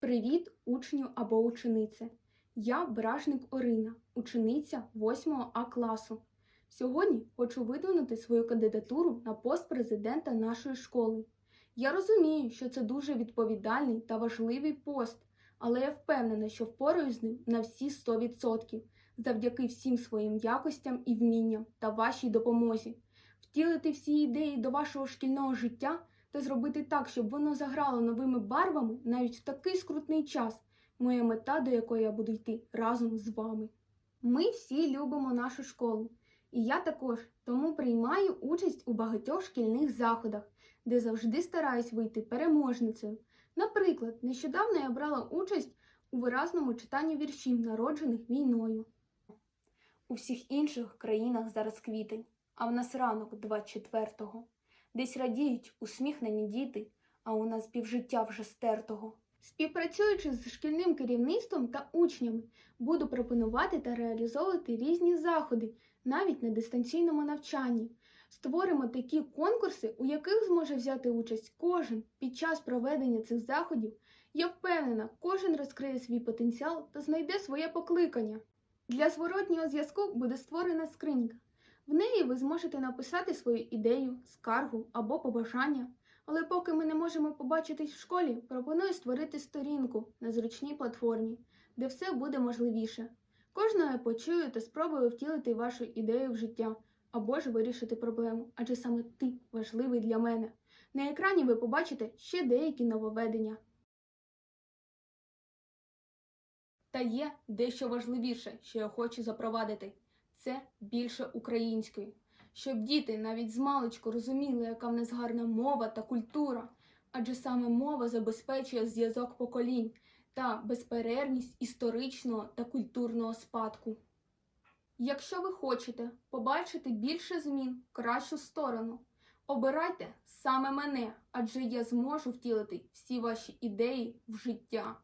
Привіт, учню або ученице! Я Бражник Орина, учениця 8 А класу. Сьогодні хочу видвинути свою кандидатуру на пост президента нашої школи. Я розумію, що це дуже відповідальний та важливий пост, але я впевнена, що впораюсь з ним на всі 100%, завдяки всім своїм якостям і вмінням та вашій допомозі. Втілити всі ідеї до вашого шкільного життя та зробити так, щоб воно заграло новими барвами навіть в такий скрутний час. Моя мета, до якої я буду йти разом з вами. Ми всі любимо нашу школу, і я також тому приймаю участь у багатьох шкільних заходах, де завжди стараюсь вийти переможницею. Наприклад, нещодавно я брала участь у виразному читанні віршів, народжених війною. У всіх інших країнах зараз квітень, а в нас ранок 24-го. Десь радіють усміхнені діти, а у нас півжиття вже стертого. Співпрацюючи з шкільним керівництвом та учнями, буду пропонувати та реалізовувати різні заходи, навіть на дистанційному навчанні. Створимо такі конкурси, у яких зможе взяти участь кожен під час проведення цих заходів. Я впевнена, кожен розкриє свій потенціал та знайде своє покликання. Для зворотнього зв'язку буде створена скринька. В неї ви зможете написати свою ідею, скаргу або побажання. Але поки ми не можемо побачитись в школі, пропоную створити сторінку на зручній платформі, де все буде можливіше. Кожного я почую та спробую втілити вашу ідею в життя або ж вирішити проблему, адже саме ти важливий для мене. На екрані ви побачите ще деякі нововведення. Та є дещо важливіше, що я хочу запровадити це більше української, щоб діти навіть з розуміли, яка в нас гарна мова та культура, адже саме мова забезпечує зв'язок поколінь та безперервність історичного та культурного спадку. Якщо ви хочете побачити більше змін в кращу сторону, обирайте саме мене, адже я зможу втілити всі ваші ідеї в життя.